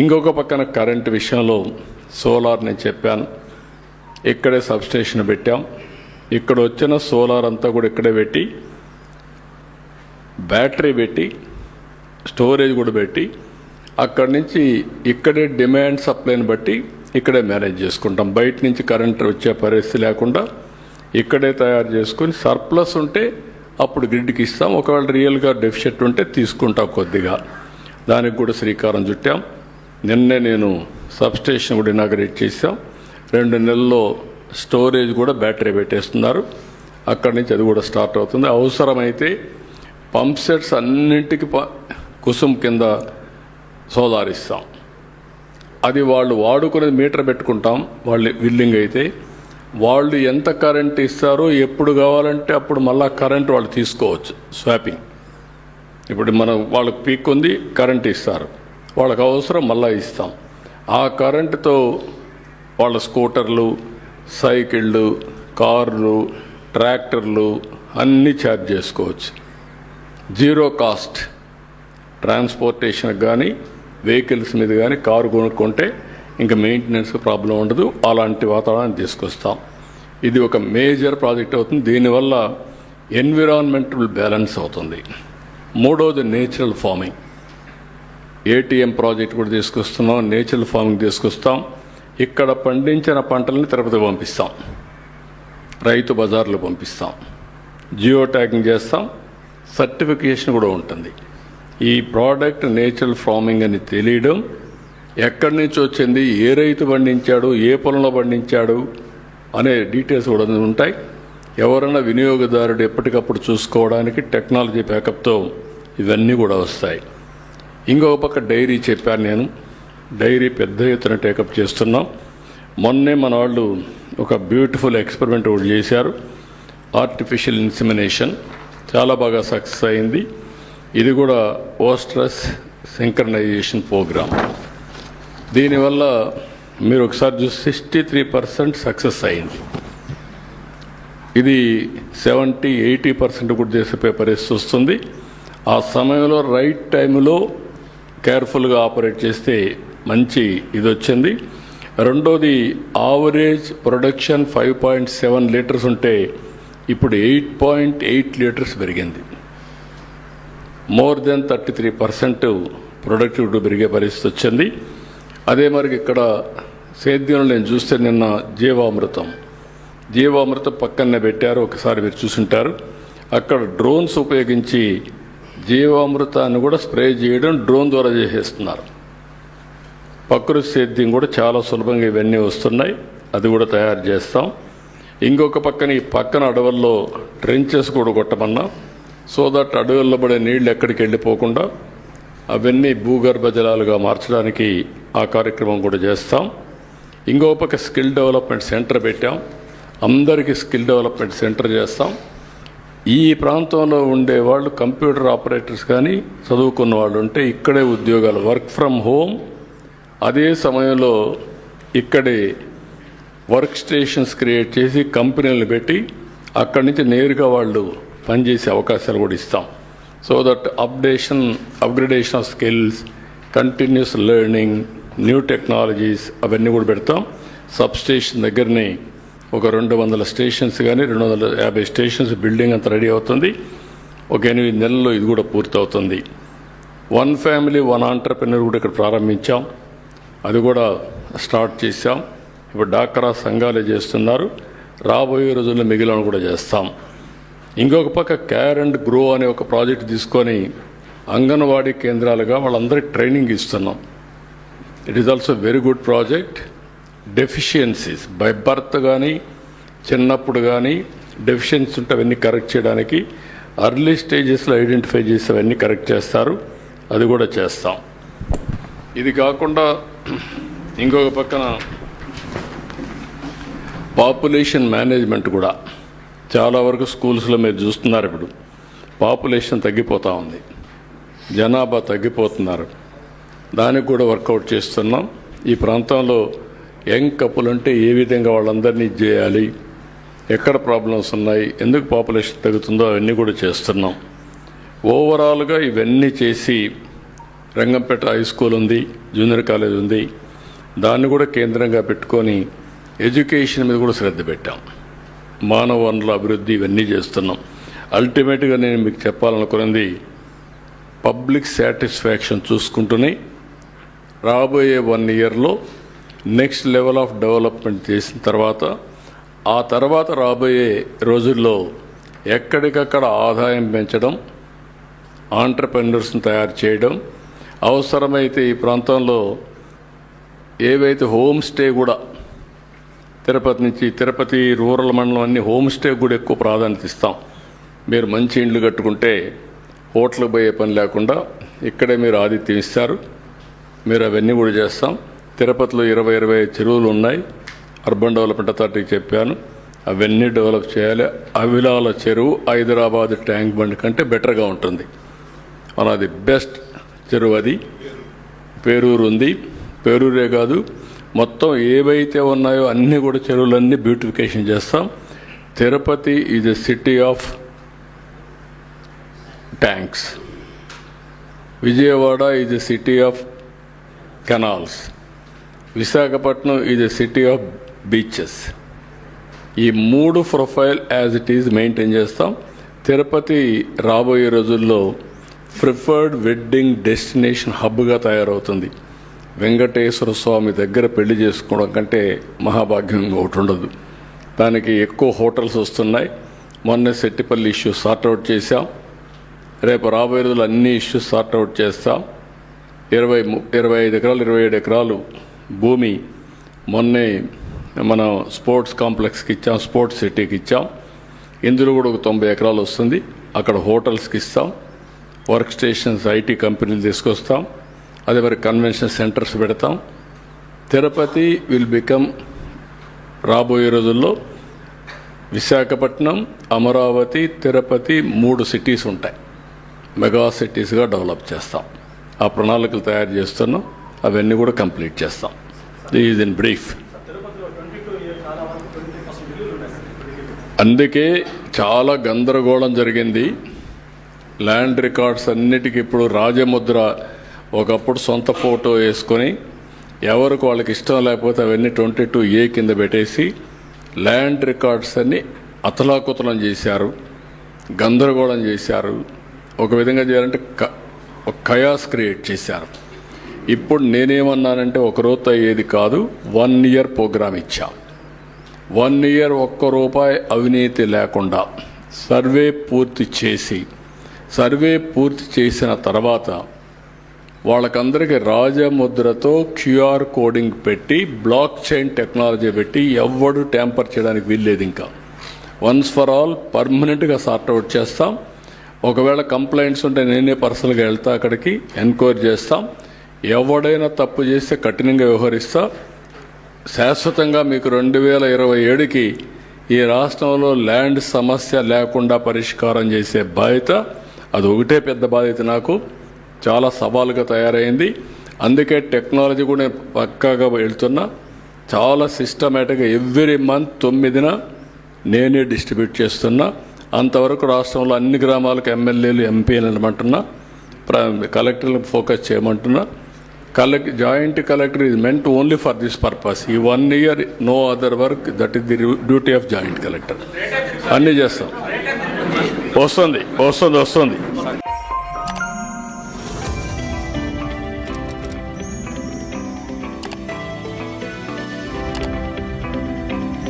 ఇంకొక పక్కన కరెంటు విషయంలో సోలార్ నేను చెప్పాను. ఇక్కడే సబ్స్టేషన్ పెట్టాం. ఇక్కడ వచ్చిన సోలార్ అంతా కూడా ఇక్కడే పెట్టి బ్యాటరీ పెట్టి స్టోరేజ్ కూడా పెట్టి అక్కడి నుంచి ఇక్కడే డిమాండ్ సప్లైని బట్టి ఇక్కడే మేనేజ్ చేసుకుంటాం. బయట నుంచి కరెంట్ వచ్చే పరిస్థితి లేకుండా ఇక్కడే తయారు చేసుకొని సర్ప్లస్ ఉంటే అప్పుడు గ్రిడ్కి ఇస్తాం. ఒకవేళ రియల్గా డెఫిషిట్ ఉంటే తీసుకుంటాం కొద్దిగా. దానికి కూడా శ్రీకారం చుట్టాం. నిన్నే నేను సబ్స్టేషన్ కూడా ఇనాగరేట్ చేశాం. రెండు నెలల్లో స్టోరేజ్ కూడా బ్యాటరీ పెట్టేస్తున్నారు. అక్కడి నుంచి అది కూడా స్టార్ట్ అవుతుంది. అవసరమైతే పంప్ సెట్స్ అన్నింటికి ప- కుసుమ్ కింద సోలార్ ఇస్తాం. అది వాళ్ళు వాడుకునేది మీటర్ పెట్టుకుంటాం. వాళ్ళు విల్లింగ్ అయితే వాళ్ళు ఎంత కరెంట్ ఇస్తారో ఎప్పుడు కావాలంటే అప్పుడు మళ్ళా కరెంట్ వాళ్ళు తీసుకోవచ్చు. స్వాపింగ్. ఇప్పుడు మనం వాళ్ళకి పీక్ ఉంది కరెంట్ ఇస్తారు. వాళ్ళకి అవసరం మళ్ళా ఇస్తాం. ఆ కరెంటుతో వాళ్ళ స్కూటర్లు సైకిళ్ళు కార్లు ట్రాక్టర్లు అన్నీ ఛార్జ్ చేసుకోవచ్చు. జీరో కాస్ట్ ట్రాన్స్పోర్టేషన్కి కానీ వెహికల్స్ మీద కానీ కారు కొనుక్కుంటే ఇంకా మెయింటెనెన్స్ ప్రాబ్లం ఉండదు. అలాంటి వాతావరణాన్ని తీసుకొస్తాం. ఇది ఒక మేజర్ ప్రాజెక్ట్ అవుతుంది. దీనివల్ల ఎన్విరాన్మెంటల్ బ్యాలెన్స్ అవుతుంది. మూడోది నేచురల్ ఫార్మింగ్. ఏటీఎం ప్రాజెక్ట్ కూడా తీసుకొస్తున్నాం నేచురల్ ఫార్మింగ్ తీసుకొస్తాం. ఇక్కడ పండించిన పంటల్ని తిరుపతి పంపిస్తాం. రైతు బజార్లు పంపిస్తాం. జియో ట్యాగింగ్ చేస్తాం. సర్టిఫికేషన్ కూడా ఉంటుంది. ఈ ప్రోడక్ట్ నేచురల్ ఫార్మింగ్ అని తెలియడం ఎక్కడి నుంచి వచ్చింది ఏ రైతు పండించాడు ఏ పొలంలో పండించాడు అనే డీటెయిల్స్ కూడా ఉంటాయి. ఎవరైనా వినియోగదారుడు ఎప్పటికప్పుడు చూసుకోవడానికి టెక్నాలజీ బ్యాకప్తో ఇవన్నీ కూడా వస్తాయి. ఇంకొక పక్క డైరీ చెప్పాను నేను. డైరీ పెద్ద ఎత్తున టేకప్ చేస్తున్నాం. మొన్నే మన వాళ్ళు ఒక బ్యూటిఫుల్ ఎక్స్పెరిమెంట్ ఒకటి చేశారు. ఆర్టిఫిషియల్ ఇన్సిమినేషన్ చాలా బాగా సక్సెస్ అయింది. ఇది కూడా ఓస్ట్రస్ సింక్రనైజేషన్ ప్రోగ్రామ్ దీనివల్ల మీరు ఒకసారి చూసి సిక్స్టీ త్రీ పర్సెంట్ సక్సెస్ అయింది. ఇది సెవెంటీ ఎయిటీ పర్సెంట్ కూడా చేసే పరిస్థితి వస్తుంది. ఆ సమయంలో రైట్ టైంలో కేర్ఫుల్గా ఆపరేట్ చేస్తే మంచి ఇది వచ్చింది రెండోది average production five point seven litres ఉంటే ఇప్పుడు ఎయిట్ పాయింట్ ఎయిట్ లీటర్స్ పెరిగింది. More than thirty three percent productivity పెరిగే పరిస్థితి వచ్చింది. అదే మరి ఇక్కడ సేద్యంలో నేను చూస్తే నిన్న జీవామృతం. జీవామృతం పక్కనే పెట్టారు ఒకసారి మీరు చూసుంటారు. అక్కడ డ్రోన్స్ ఉపయోగించి జీవామృతాన్ని కూడా స్ప్రే చేయడం డ్రోన్ ద్వారా చేసేస్తున్నారు. ప్రకృతి సేద్యం కూడా చాలా సులభంగా ఇవన్నీ వస్తున్నాయి. అది కూడా తయారు చేస్తాం. ఇంకొక పక్కన ఈ పక్కన అడవుల్లో ట్రెంచెస్ కూడా కొట్టమన్నాం. సో దట్ అడవుల్లో పడే నీళ్ళు ఎక్కడికి వెళ్ళిపోకుండా అవన్నీ భూగర్భ జలాలుగా మార్చడానికి ఆ కార్యక్రమం కూడా చేస్తాం. ఇంకో పక్క స్కిల్ డెవలప్మెంట్ సెంటర్ పెట్టాం. అందరికీ స్కిల్ డెవలప్మెంట్ సెంటర్ చేస్తాం. ఈ ప్రాంతంలో ఉండే వాళ్ళు కంప్యూటర్ ఆపరేటర్స్ కానీ చదువుకున్న వాళ్ళు ఉంటే ఇక్కడే ఉద్యోగాలు వర్క్ ఫ్రమ్ హోమ్. అదే సమయంలో ఇక్కడే వర్క్ స్టేషన్స్ క్రియేట్ చేసి కంపెనీలు పెట్టి అక్కడి నుంచి నేరుగా వాళ్ళు పనిచేసే అవకాశాలు కూడా ఇస్తాం. So that updation upgradation of skills continuous learning new technologies అవన్నీ కూడా పెడతాం. సబ్ స్టేషన్ దగ్గరనే ఒక రెండు వందల స్టేషన్స్ కానీ రెండు వందల యాభై స్టేషన్స్ బిల్డింగ్ అంతా రెడీ అవుతుంది. ఒక ఎనిమిది నెలల్లో ఇది కూడా పూర్తవుతుంది. వన్ ఫ్యామిలీ వన్ ఆంటర్ప్రినర్ కూడా ఇక్కడ ప్రారంభించాం. అది కూడా స్టార్ట్ చేశాం. ఇప్పుడు డాక్రా సంఘాలే చేస్తున్నారు. రాబోయే రోజుల్లో మిగిలిన కూడా చేస్తాం. ఇంకొక పక్క కేర్ అండ్ గ్రో అనే ఒక ప్రాజెక్ట్ తీసుకొని అంగన్వాడీ కేంద్రాలుగా వాళ్ళందరికీ ట్రైనింగ్ ఇస్తున్నాం. It is also very good project deficiencies by birth కానీ చిన్నప్పుడు కానీ డెఫిషియన్సీ ఉంటే అవన్నీ కరెక్ట్ చేయడానికి అర్లీ స్టేజెస్లో ఐడెంటిఫై చేసి అవన్నీ కరెక్ట్ చేస్తారు. అది కూడా చేస్తాం. ఇది కాకుండా ఇంకొక పక్కన పాపులేషన్ మేనేజ్మెంట్ కూడా. చాలా వరకు స్కూల్స్లో మీరు చూస్తున్నారు ఇప్పుడు. పాపులేషన్ తగ్గిపోతూ ఉంది. జనాభా తగ్గిపోతున్నారు. దానికి కూడా వర్కౌట్ చేస్తున్నాం. ఈ ప్రాంతంలో యంగ్ కపుల్ అంటే ఏ విధంగా వాళ్ళందరినీ ఇది చేయాలి? ఎక్కడ ప్రాబ్లమ్స్ ఉన్నాయి? ఎందుకు పాపులేషన్ తగ్గుతుందో అవన్నీ కూడా చేస్తున్నాం. ఓవరాల్గా ఇవన్నీ చేసి రంగంపేట హై స్కూల్ ఉంది జూనియర్ కాలేజ్ ఉంది. దాన్ని కూడా కేంద్రంగా పెట్టుకొని ఎడ్యుకేషన్ మీద కూడా శ్రద్ధ పెట్టాం. మానవ వనరుల అభివృద్ధి ఇవన్నీ చేస్తున్నాం. అల్టిమేట్గా నేను మీకు చెప్పాలనుకున్నది పబ్లిక్ సాటిస్ఫాక్షన్ చూసుకుంటూనే రాబోయే వన్ ఇయర్లో నెక్స్ట్ లెవెల్ ఆఫ్ డెవలప్మెంట్ చేసిన తర్వాత ఆ తర్వాత రాబోయే రోజుల్లో ఎక్కడికక్కడ ఆదాయం పెంచడం ఆంటర్ప్రెన్యూర్స్ని తయారు చేయడం అవసరమైతే ఈ ప్రాంతంలో ఏవైతే హోమ్ స్టే కూడా తిరుపతి నుంచి తిరుపతి రూరల్ మండలం అన్ని హోమ్ స్టే కూడా ఎక్కువ ప్రాధాన్యత ఇస్తాం. మీరు మంచి ఇండ్లు కట్టుకుంటే హోటల్కి పోయే పని లేకుండా ఇక్కడే మీరు ఆతిథ్యం ఇస్తారు. మీరు అవన్నీ కూడా చేస్తాం. తిరుపతిలో ఇరవై ఇరవై చెరువులు ఉన్నాయి. అర్బన్ డెవలప్మెంట్ అథారిటీకి చెప్పాను. అవన్నీ డెవలప్ చేయాలి. అవిలాల చెరువు హైదరాబాద్ ట్యాంక్ బండ్ కంటే బెటర్గా ఉంటుంది. మన అది ది బెస్ట్ చెరువు అది. పేరూరు ఉంది. పేరూరే కాదు. మొత్తం ఏవైతే ఉన్నాయో అన్నీ కూడా చెరువులన్నీ బ్యూటిఫికేషన్ చేస్తాం. Tirupati is a city of tanks Vijayawada is a city of canals Visakhapatnam is a city of beaches ఈ మూడు profile as it is maintain చేస్తాం. తిరుపతి రాబోయే రోజుల్లో ప్రిఫర్డ్ వెడ్డింగ్ డెస్టినేషన్ హబ్గా తయారవుతుంది. వెంకటేశ్వర స్వామి దగ్గర పెళ్ళి చేసుకోవడం కంటే మహాభాగ్యం ఒకటి ఉండదు. దానికి ఎక్కువ హోటల్స్ వస్తున్నాయి. మొన్న సెట్టిపల్లి ఇష్యూ సార్ట్అవుట్ చేశాం. రేపు రాబోయే రోజులు అన్ని ఇష్యూస్ సార్ట్అవుట్ చేస్తాం. ఇరవై ఇరవై ఐదు ఎకరాలు ఇరవై ఏడు ఎకరాలు భూమి మొన్నే మనం స్పోర్ట్స్ కాంప్లెక్స్కి ఇచ్చాం స్పోర్ట్స్ సిటీకి ఇచ్చాం. ఇందులో కూడా ఒక తొంభై ఎకరాలు వస్తుంది. అక్కడ హోటల్స్కి ఇస్తాం. వర్క్ స్టేషన్స్ ఐటీ కంపెనీలు తీసుకొస్తాం. అదే మరి కన్వెన్షన్ సెంటర్స్ పెడతాం. తిరుపతి విల్ బికమ్ రాబోయే రోజుల్లో విశాఖపట్నం అమరావతి తిరుపతి మూడు సిటీస్ ఉంటాయి. మెగా సిటీస్గా డెవలప్ చేస్తాం. ఆ ప్రణాళికలు తయారు చేస్తున్నాం. అవన్నీ కూడా కంప్లీట్ చేస్తాం. ఈజ్ ఇన్ బ్రీఫ్ అందుకే చాలా గందరగోళం జరిగింది. ల్యాండ్ రికార్డ్స్ అన్నిటికీ ఇప్పుడు రాజముద్ర ఒకప్పుడు సొంత ఫోటో వేసుకొని ఎవరికి వాళ్ళకి ఇష్టం లేకపోతే అవన్నీ ట్వంటీ టూ ఏ కింద పెట్టేసి ల్యాండ్ రికార్డ్స్ అన్ని అతలాకుతలం చేశారు గందరగోళం చేశారు. ఒక విధంగా చేయాలంటే క- ఒక కయాస్ క్రియేట్ చేశారు. ఇప్పుడు నేనేమన్నానంటే ఒక రోజు అయ్యేది కాదు వన్ ఇయర్ ప్రోగ్రామ్ ఇచ్చా. వన్ ఇయర్ ఒక్క రూపాయి అవినీతి లేకుండా సర్వే పూర్తి చేసి సర్వే పూర్తి చేసిన తర్వాత వాళ్ళకందరికీ రాజముద్రతో క్యూఆర్ కోడింగ్ పెట్టి బ్లాక్ చైన్ టెక్నాలజీ పెట్టి ఎవడు ట్యాంపర్ చేయడానికి వీల్లేదు ఇంకా. వన్స్ ఫర్ ఆల్ పర్మనెంట్గా సార్ట్అవుట్ చేస్తాం. ఒకవేళ కంప్లైంట్స్ ఉంటే నేనే పర్సనల్గా వెళ్తా అక్కడికి ఎంక్వైరీ చేస్తాం. ఎవడైనా తప్పు చేస్తే కఠినంగా వ్యవహరిస్తా. శాశ్వతంగా మీకు రెండు వేల ఇరవై ఏడుకి ఈ రాష్ట్రంలో ల్యాండ్ సమస్య లేకుండా పరిష్కారం చేసే బాధ్యత అది ఒకటే పెద్ద బాధ్యత నాకు. చాలా సవాలుగా తయారైంది. అందుకే టెక్నాలజీ కూడా నేను పక్కాగా వెళ్తున్నా. చాలా సిస్టమేటిక్గా ఎవ్రీ మంత్ తొమ్మిదిన నేనే డిస్ట్రిబ్యూట్ చేస్తున్నా. అంతవరకు రాష్ట్రంలో అన్ని గ్రామాలకు ఎమ్మెల్యేలు ఎంపీలు అనమంటున్నా. ప్ర- కలెక్టర్లకు focus చేయమంటున్నా. Collect joint collector is meant only for this purpose ఈ one year no other work that is the duty of joint collector అన్నీ చేస్తాం. వస్తుంది వస్తుంది వస్తుంది.